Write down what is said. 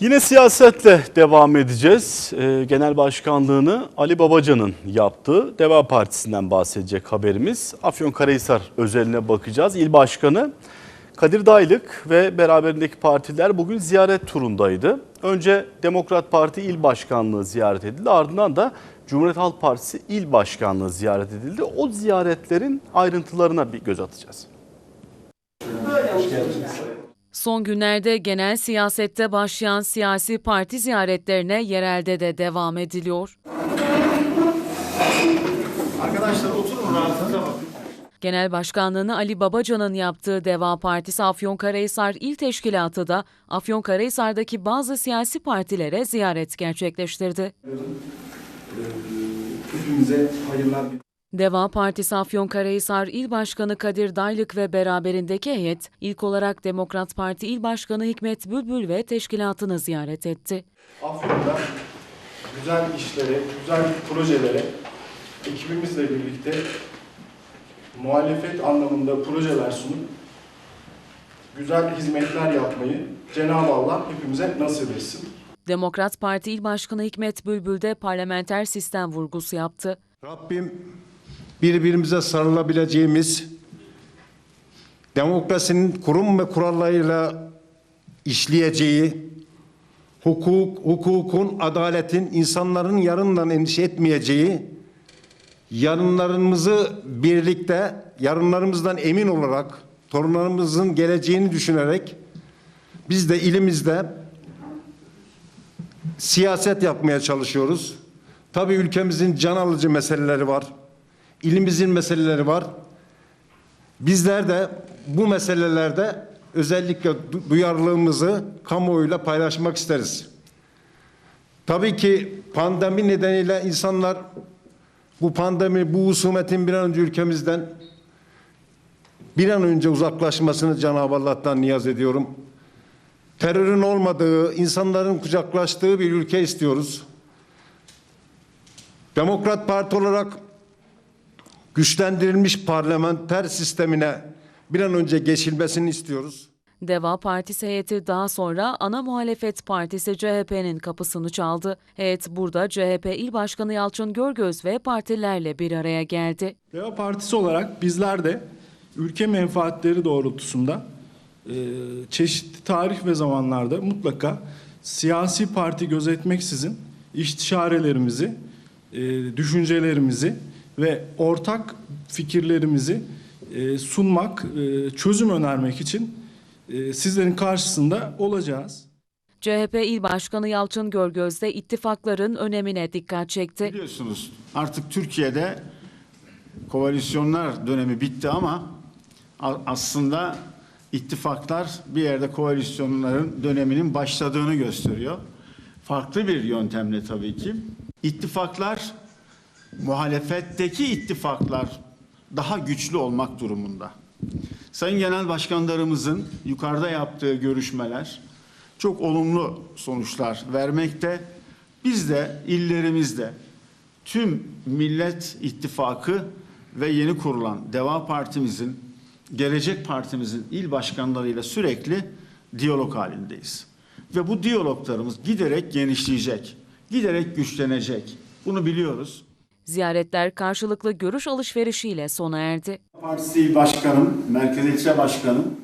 Yine siyasetle devam edeceğiz. Ee, Genel başkanlığını Ali Babacan'ın yaptığı Deva Partisi'nden bahsedecek haberimiz. Afyonkarahisar özeline bakacağız. İl Başkanı Kadir Daylık ve beraberindeki partiler bugün ziyaret turundaydı. Önce Demokrat Parti İl Başkanlığı ziyaret edildi. Ardından da Cumhuriyet Halk Partisi İl Başkanlığı ziyaret edildi. O ziyaretlerin ayrıntılarına bir göz atacağız. Son günlerde genel siyasette başlayan siyasi parti ziyaretlerine yerelde de devam ediliyor. Arkadaşlar oturun bakın. Genel başkanlığını Ali Babacan'ın yaptığı Deva Partisi Afyonkarahisar İl Teşkilatı da Afyonkarahisar'daki bazı siyasi partilere ziyaret gerçekleştirdi. Hepimize hayırlar Deva Partisi Afyonkarahisar İl Başkanı Kadir Daylık ve beraberindeki heyet ilk olarak Demokrat Parti İl Başkanı Hikmet Bülbül ve teşkilatını ziyaret etti. Afyon'da güzel işlere, güzel projelere ekibimizle birlikte muhalefet anlamında projeler sunup güzel hizmetler yapmayı Cenab-ı Allah hepimize nasip etsin. Demokrat Parti İl Başkanı Hikmet Bülbül de parlamenter sistem vurgusu yaptı. Rabbim birbirimize sarılabileceğimiz demokrasinin kurum ve kurallarıyla işleyeceği, hukuk, hukukun, adaletin, insanların yarından endişe etmeyeceği, yarınlarımızı birlikte, yarınlarımızdan emin olarak, torunlarımızın geleceğini düşünerek biz de ilimizde siyaset yapmaya çalışıyoruz. Tabii ülkemizin can alıcı meseleleri var. İlimizin meseleleri var. Bizler de bu meselelerde özellikle du- duyarlılığımızı kamuoyuyla paylaşmak isteriz. Tabii ki pandemi nedeniyle insanlar bu pandemi, bu husumetin bir an önce ülkemizden bir an önce uzaklaşmasını Cenab-ı Allah'tan niyaz ediyorum. Terörün olmadığı, insanların kucaklaştığı bir ülke istiyoruz. Demokrat Parti olarak güçlendirilmiş parlamenter sistemine bir an önce geçilmesini istiyoruz. Deva Partisi heyeti daha sonra ana muhalefet partisi CHP'nin kapısını çaldı. Heyet burada CHP İl Başkanı Yalçın Görgöz ve partilerle bir araya geldi. Deva Partisi olarak bizler de ülke menfaatleri doğrultusunda e, çeşitli tarih ve zamanlarda mutlaka siyasi parti gözetmeksizin istişarelerimizi, e, düşüncelerimizi ve ortak fikirlerimizi e, sunmak, e, çözüm önermek için e, sizlerin karşısında olacağız. CHP İl Başkanı Yalçın Görgöz de ittifakların önemine dikkat çekti. Biliyorsunuz artık Türkiye'de koalisyonlar dönemi bitti ama aslında ittifaklar bir yerde koalisyonların döneminin başladığını gösteriyor. Farklı bir yöntemle tabii ki. İttifaklar muhalefetteki ittifaklar daha güçlü olmak durumunda. Sayın Genel Başkanlarımızın yukarıda yaptığı görüşmeler çok olumlu sonuçlar vermekte. Biz de illerimizde tüm Millet İttifakı ve yeni kurulan Deva Partimizin, Gelecek Partimizin il başkanlarıyla sürekli diyalog halindeyiz. Ve bu diyaloglarımız giderek genişleyecek, giderek güçlenecek. Bunu biliyoruz. Ziyaretler karşılıklı görüş alışverişiyle sona erdi. Partisi Başkanım, Merkez İlçe Başkanım,